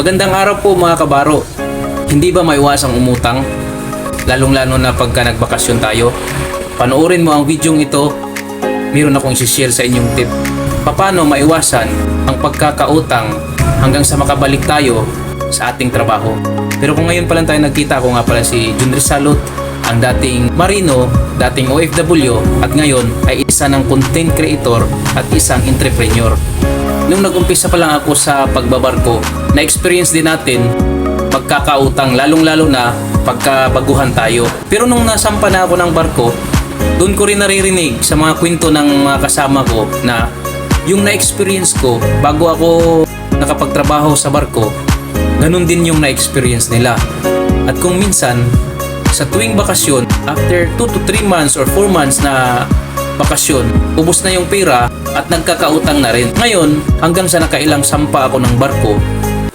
Magandang araw po mga kabaro. Hindi ba maiwasang umutang? Lalong-lalo na pagka nagbakasyon tayo. Panoorin mo ang videong ito. Meron akong isi-share sa inyong tip. Paano maiwasan ang pagkakautang hanggang sa makabalik tayo sa ating trabaho. Pero kung ngayon pa lang tayo nagkita, ako nga pala si Jun Rizalot, ang dating marino, dating OFW at ngayon ay isa ng content creator at isang entrepreneur. Nung nag-umpisa pa lang ako sa pagbabarko, na-experience din natin magkakautang lalong-lalo na pagkabaguhan tayo. Pero nung nasampa na ako ng barko, doon ko rin naririnig sa mga kwento ng mga kasama ko na yung na-experience ko bago ako nakapagtrabaho sa barko, ganun din yung na-experience nila. At kung minsan, sa tuwing bakasyon, after 2 to 3 months or 4 months na bakasyon, ubos na yung pera at nagkakautang na rin. Ngayon, hanggang sa nakailang sampa ako ng barko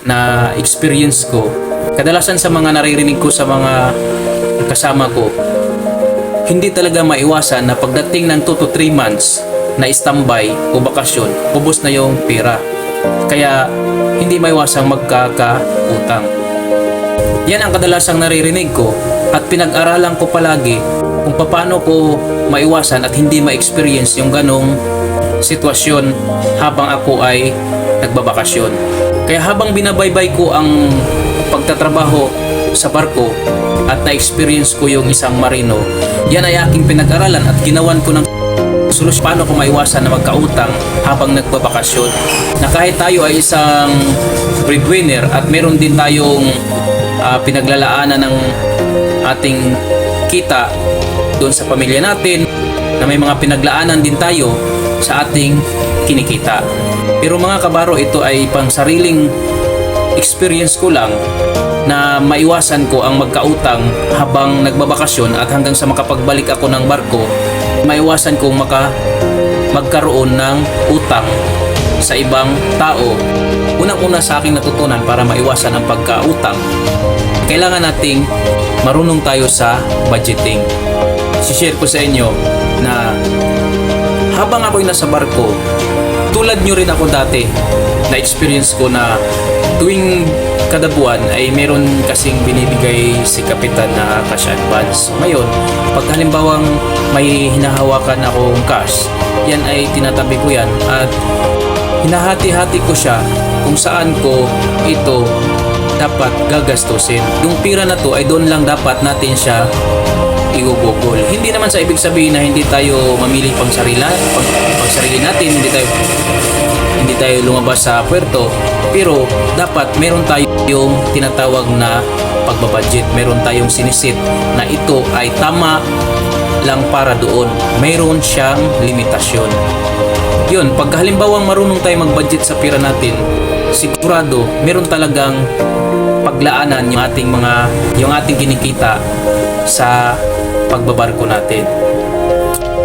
na experience ko, kadalasan sa mga naririnig ko sa mga kasama ko, hindi talaga maiwasan na pagdating ng 2 to 3 months na standby o bakasyon, ubos na yung pera. Kaya hindi maiwasang magkakautang. Yan ang kadalasang naririnig ko at pinag-aralan ko palagi kung paano ko maiwasan at hindi ma-experience yung ganong sitwasyon habang ako ay nagbabakasyon. Kaya habang binabaybay ko ang pagtatrabaho sa barko at na-experience ko yung isang marino, yan ay aking pinag-aralan at ginawan ko ng solusyon paano ko maiwasan na magkautang habang nagbabakasyon. Na kahit tayo ay isang breadwinner at meron din tayong ah, pinaglalaanan ng ating kita doon sa pamilya natin na may mga pinaglaanan din tayo sa ating kinikita. Pero mga kabaro, ito ay pang sariling experience ko lang na maiwasan ko ang magkautang habang nagbabakasyon at hanggang sa makapagbalik ako ng barko, maiwasan kong maka magkaroon ng utang sa ibang tao. Unang-una sa aking natutunan para maiwasan ang pagkautang, kailangan nating marunong tayo sa budgeting. Si-share ko sa inyo na habang ako'y nasa barko, tulad nyo rin ako dati, na-experience ko na tuwing kada buwan ay meron kasing binibigay si kapitan na cash advance. Ngayon, pag halimbawang may hinahawakan akong cash, yan ay tinatabi ko yan at hinahati-hati ko siya kung saan ko ito dapat gagastusin. Yung pira na to ay doon lang dapat natin siya igugugol. Hindi naman sa ibig sabihin na hindi tayo mamili pang sarila, pang, pang sarili natin, hindi tayo hindi tayo lumabas sa puerto. Pero dapat meron tayong tinatawag na pagbabudget. Meron tayong sinisit na ito ay tama lang para doon. Meron siyang limitasyon. Yun, pag halimbawang marunong tayo mag-budget sa pira natin, sigurado meron talagang paglaanan yung ating mga yung ating kinikita sa pagbabarko natin.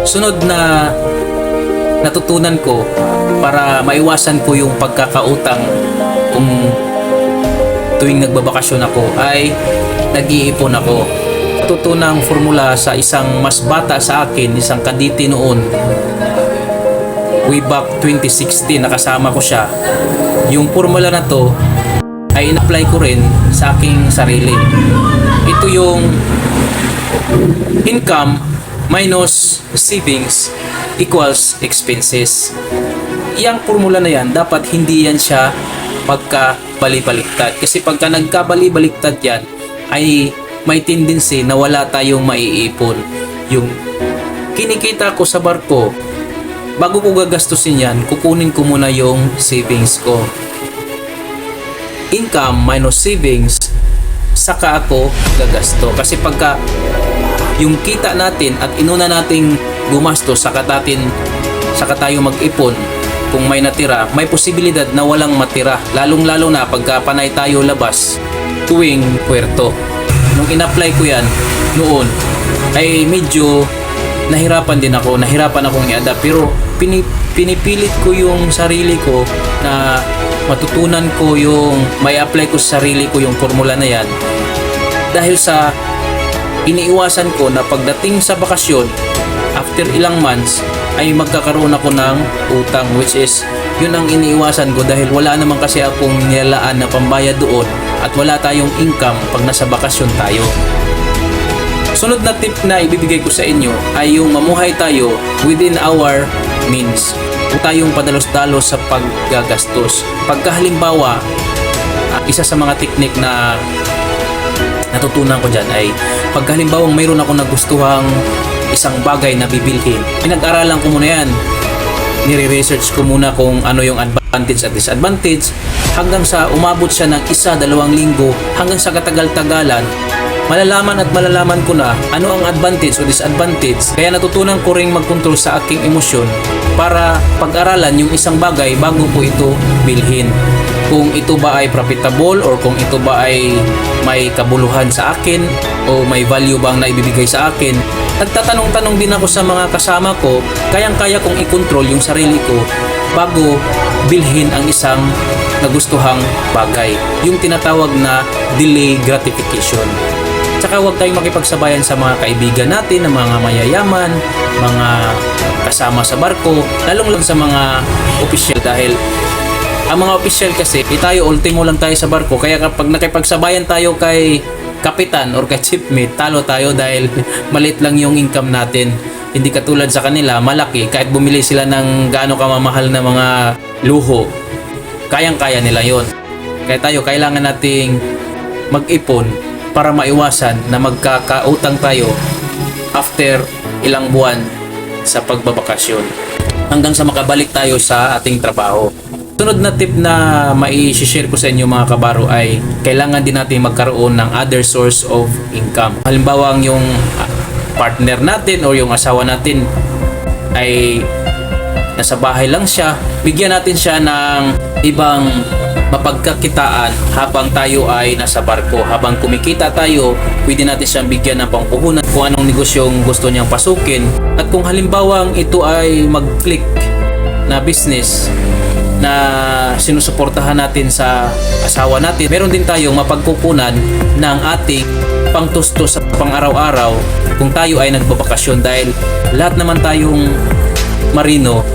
Sunod na natutunan ko para maiwasan ko yung pagkakautang kung tuwing nagbabakasyon ako ay nag-iipon ako. Tutunang formula sa isang mas bata sa akin, isang kaditi noon, way back 2016, nakasama ko siya. Yung formula na to ay in-apply ko rin sa aking sarili. Ito yung income minus savings equals expenses. Yang formula na yan, dapat hindi yan siya pagkabali-baliktad. Kasi pagka nagkabali-baliktad yan, ay may tendency na wala tayong maiipon. Yung kinikita ko sa barko, bago ko gagastusin yan, kukunin ko muna yung savings ko. Income minus savings, saka ako gagasto. Kasi pagka yung kita natin at inuna nating gumastos saka natin saka tayo mag-ipon kung may natira may posibilidad na walang matira lalong lalo na pagka panay tayo labas tuwing puerto nung in-apply ko yan noon ay medyo nahirapan din ako nahirapan akong i-adapt pero pini- pinipilit ko yung sarili ko na matutunan ko yung may apply ko sa sarili ko yung formula na yan dahil sa iniiwasan ko na pagdating sa bakasyon after ilang months ay magkakaroon ako ng utang which is yun ang iniiwasan ko dahil wala naman kasi akong nilalaan na pambayad doon at wala tayong income pag nasa bakasyon tayo. Sunod na tip na ibibigay ko sa inyo ay yung mamuhay tayo within our means. Huwag tayong padalos-dalos sa paggagastos. Pagka halimbawa, ah, isa sa mga teknik na natutunan ko dyan ay pagka halimbawa mayroon ako nagustuhang isang bagay na bibilhin, pinag-aralan ko muna yan. Nire-research ko muna kung ano yung advantage at disadvantage hanggang sa umabot siya ng isa, dalawang linggo hanggang sa katagal-tagalan malalaman at malalaman ko na ano ang advantage o disadvantage kaya natutunan ko ring mag-control sa aking emosyon para pag-aralan yung isang bagay bago ko ito bilhin. Kung ito ba ay profitable or kung ito ba ay may kabuluhan sa akin o may value bang na ibibigay sa akin nagtatanong-tanong din ako sa mga kasama ko kayang-kaya kong i-control yung sarili ko bago bilhin ang isang nagustuhang bagay. Yung tinatawag na delay gratification Tsaka huwag tayong makipagsabayan sa mga kaibigan natin, na mga mayayaman, mga kasama sa barko, lalong lang sa mga opisyal dahil ang mga opisyal kasi, eh, ultimo lang tayo sa barko. Kaya kapag nakipagsabayan tayo kay kapitan or kay chiefmate, talo tayo dahil maliit lang yung income natin. Hindi katulad sa kanila, malaki. Kahit bumili sila ng gaano kamamahal na mga luho, kayang-kaya nila yon. Kaya tayo, kailangan nating mag-ipon para maiwasan na magkakautang tayo after ilang buwan sa pagbabakasyon hanggang sa makabalik tayo sa ating trabaho. Sunod na tip na mai-share ko sa inyo mga kabaro ay kailangan din natin magkaroon ng other source of income. Halimbawa ang yung ah, partner natin o yung asawa natin ay nasa bahay lang siya, bigyan natin siya ng ibang mapagkakitaan habang tayo ay nasa barko. Habang kumikita tayo, pwede natin siyang bigyan ng pangpuhunan kung anong negosyong gusto niyang pasukin. At kung halimbawang ito ay mag-click na business na sinusuportahan natin sa asawa natin, meron din tayong mapagkukunan ng ating pangtustos sa pang-araw-araw kung tayo ay nagbabakasyon dahil lahat naman tayong marino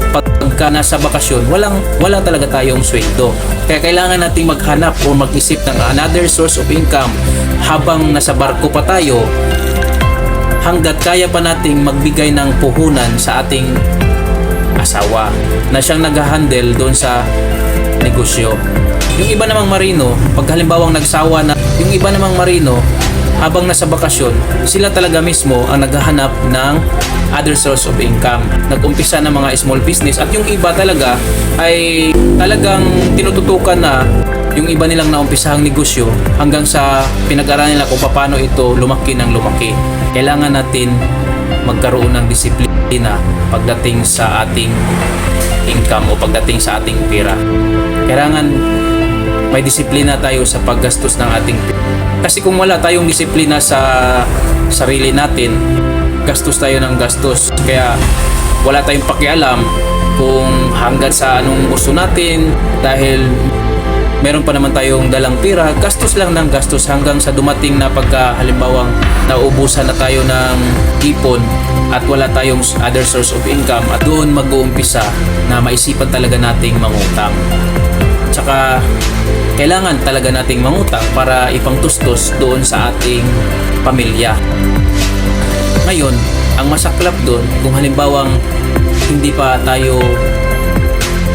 pagka nasa bakasyon walang wala talaga tayong sweldo kaya kailangan nating maghanap o mag-isip ng another source of income habang nasa barko pa tayo hanggat kaya pa nating magbigay ng puhunan sa ating asawa na siyang nag-handle doon sa negosyo. Yung iba namang marino, pag halimbawang nagsawa na, yung iba namang marino, habang nasa bakasyon, sila talaga mismo ang naghahanap ng other source of income. Nag-umpisa ng mga small business at yung iba talaga ay talagang tinututukan na yung iba nilang naumpisahang negosyo hanggang sa pinag-aralan nila kung paano ito lumaki ng lumaki. Kailangan natin magkaroon ng disiplina pagdating sa ating income o pagdating sa ating pera. Kailangan may disiplina tayo sa paggastos ng ating pera. Kasi kung wala tayong disiplina sa sarili natin, gastos tayo ng gastos. Kaya wala tayong pakialam kung hanggang sa anong gusto natin dahil meron pa naman tayong dalang pira, gastos lang ng gastos hanggang sa dumating na pagka halimbawang nauubusan na tayo ng ipon at wala tayong other source of income at doon mag-uumpisa na maisipan talaga nating mangutang. Tsaka kailangan talaga nating mangutang para ipangtustos doon sa ating pamilya. Ngayon, ang masaklap doon kung halimbawang hindi pa tayo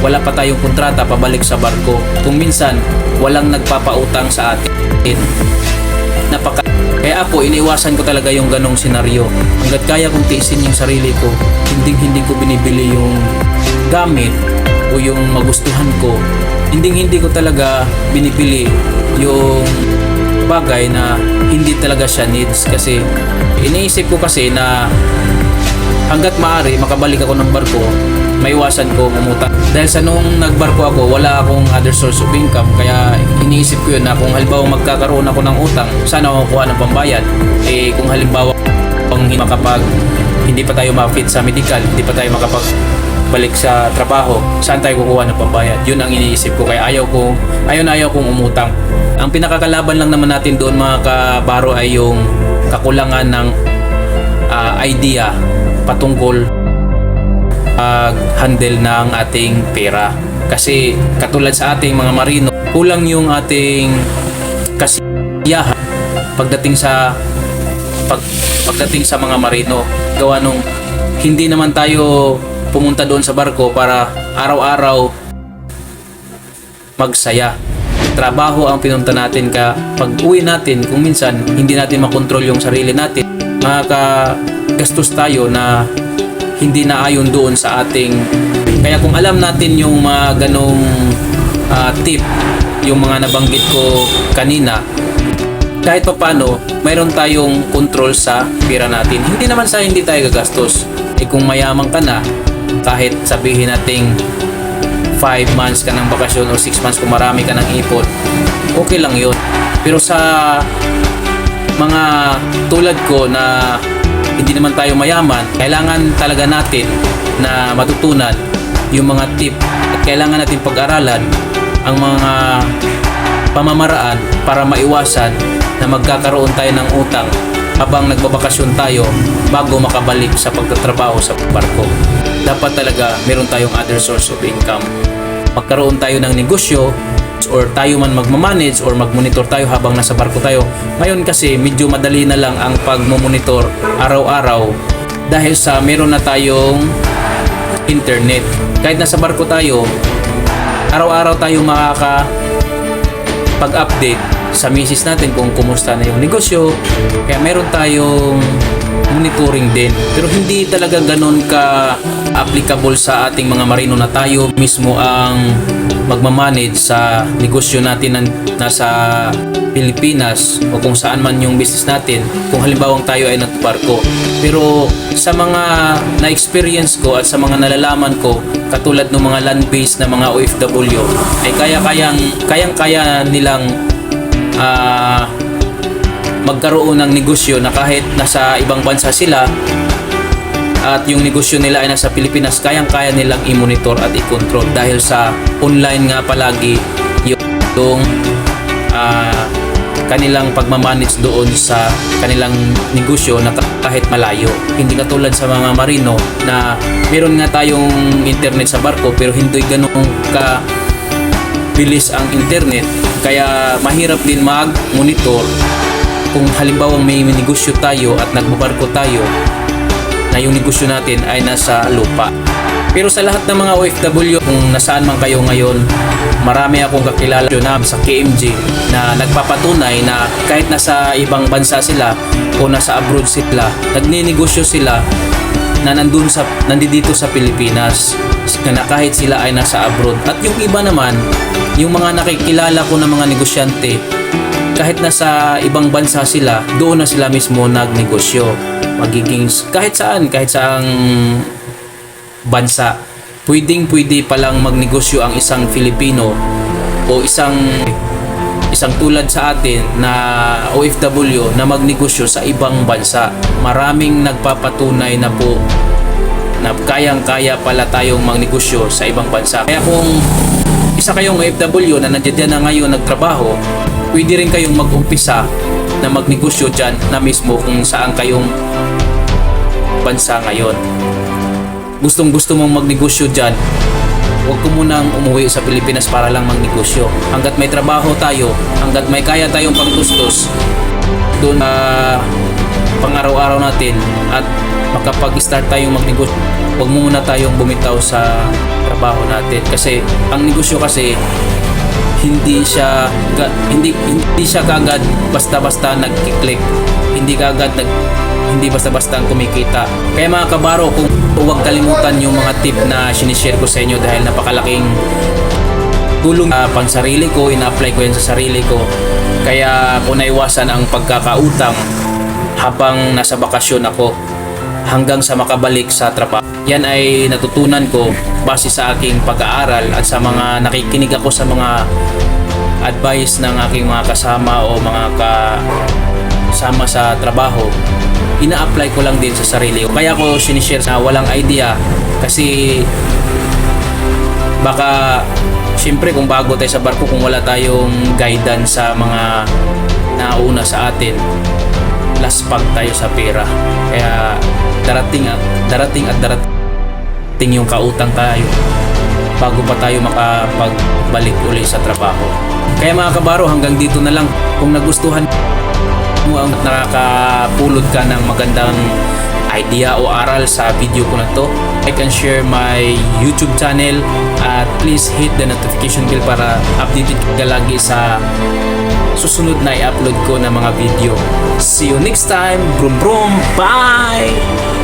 wala pa tayong kontrata pabalik sa barko. Kung minsan, walang nagpapautang sa atin. Napaka kaya ako, iniwasan ko talaga yung ganong senaryo. Hanggat kaya kong tiisin yung sarili ko, hindi hindi ko binibili yung gamit o yung magustuhan ko. Hindi hindi ko talaga binibili yung bagay na hindi talaga siya needs kasi iniisip ko kasi na hanggat maaari makabalik ako ng barko maiwasan ko umutang. Dahil sa nung nagbarko ako, wala akong other source of income. Kaya iniisip ko yun na kung halimbawa magkakaroon ako ng utang, sana ako kuha ng pambayad. Eh kung halimbawa pang makapag hindi pa tayo ma-fit sa medical, hindi pa tayo makapag balik sa trabaho, saan tayo kukuha ng pambayad? Yun ang iniisip ko. Kaya ayaw ko, ayaw na ayaw kong umutang. Ang pinakakalaban lang naman natin doon mga kabaro ay yung kakulangan ng ah, idea patungkol pag-handle ng ating pera. Kasi katulad sa ating mga marino, kulang yung ating kasiyahan pagdating sa pag, pagdating sa mga marino. Gawa nung hindi naman tayo pumunta doon sa barko para araw-araw magsaya. Trabaho ang pinunta natin ka pag uwi natin kung minsan hindi natin makontrol yung sarili natin makakagastos tayo na hindi na ayon doon sa ating kaya kung alam natin yung mga ganong ah, tip yung mga nabanggit ko kanina kahit pa paano mayroon tayong control sa pera natin hindi naman sa hindi tayo gagastos eh kung mayaman ka na kahit sabihin nating 5 months ka ng bakasyon o 6 months kung marami ka ng ipon, okay lang yun. Pero sa mga tulad ko na hindi naman tayo mayaman, kailangan talaga natin na matutunan yung mga tip at kailangan natin pag-aralan ang mga pamamaraan para maiwasan na magkakaroon tayo ng utang habang nagbabakasyon tayo bago makabalik sa pagtatrabaho sa barko. Dapat talaga meron tayong other source of income. Magkaroon tayo ng negosyo or tayo man magmamanage or magmonitor tayo habang nasa barko tayo. Ngayon kasi medyo madali na lang ang pagmumonitor araw-araw dahil sa meron na tayong internet. Kahit nasa barko tayo, araw-araw tayo makaka pag-update sa misis natin kung kumusta na yung negosyo. Kaya meron tayong monitoring din. Pero hindi talaga ganun ka applicable sa ating mga marino na tayo mismo ang magmamanage sa negosyo natin na nasa Pilipinas o kung saan man yung business natin kung halimbawa tayo ay nagbarko. Pero sa mga na-experience ko at sa mga nalalaman ko katulad ng mga land-based na mga OFW ay kaya-kayang kayang-kaya nilang ah, magkaroon ng negosyo na kahit nasa ibang bansa sila at yung negosyo nila ay nasa Pilipinas, kayang-kaya nilang i-monitor at i-control dahil sa online nga palagi yung ah, kanilang pagmamanage doon sa kanilang negosyo na kahit malayo. Hindi katulad sa mga marino na meron nga tayong internet sa barko pero hindi ganun ka bilis ang internet kaya mahirap din mag-monitor kung halimbawa may negosyo tayo at nagbabarko tayo na yung negosyo natin ay nasa lupa. Pero sa lahat ng mga OFW, kung nasaan man kayo ngayon, marami akong kakilala na sa KMG na nagpapatunay na kahit nasa ibang bansa sila o nasa abroad sila, nagninegosyo sila na nandun sa nandito sa Pilipinas na kahit sila ay nasa abroad at yung iba naman yung mga nakikilala ko ng mga negosyante kahit nasa ibang bansa sila doon na sila mismo nagnegosyo magiging kahit saan kahit saang bansa pwedeng pwede palang magnegosyo ang isang Filipino o isang isang tulad sa atin na OFW na magnegosyo sa ibang bansa. Maraming nagpapatunay na po na kayang-kaya pala tayong magnegosyo sa ibang bansa. Kaya kung isa kayong OFW na nandiyan na ngayon nagtrabaho, pwede rin kayong mag-umpisa na magnegosyo dyan na mismo kung saan kayong bansa ngayon. Gustong gusto mong magnegosyo dyan, huwag ko munang umuwi sa Pilipinas para lang magnegosyo. Hanggat may trabaho tayo, hanggat may kaya tayong pagtustos, doon na pang-araw-araw natin at makapag-start tayong magnegosyo, huwag muna tayong bumitaw sa trabaho natin. Kasi ang negosyo kasi hindi siya hindi hindi siya kagad basta-basta nagki-click. Hindi kagad nag hindi basta-basta ang kumikita. Kaya mga kabaro, kung huwag kalimutan yung mga tip na sinishare ko sa inyo dahil napakalaking tulong uh, pang sarili ko, ina-apply ko yan sa sarili ko. Kaya ko naiwasan ang pagkakautang habang nasa bakasyon ako hanggang sa makabalik sa trabaho. Yan ay natutunan ko base sa aking pag-aaral at sa mga nakikinig ako sa mga advice ng aking mga kasama o mga kasama sa trabaho ina-apply ko lang din sa sarili. Kaya ko sinishare na walang idea kasi baka syempre kung bago tayo sa barko kung wala tayong guidance sa mga nauna sa atin laspag tayo sa pera. Kaya darating at darating at darating dumating yung kautang tayo bago pa tayo makapagbalik uli sa trabaho. Kaya mga kabaro, hanggang dito na lang. Kung nagustuhan mo ang nakakapulot ka ng magandang idea o aral sa video ko na to, like and share my YouTube channel at please hit the notification bell para updated ka lagi sa susunod na i-upload ko na mga video. See you next time. Brum brum. Bye!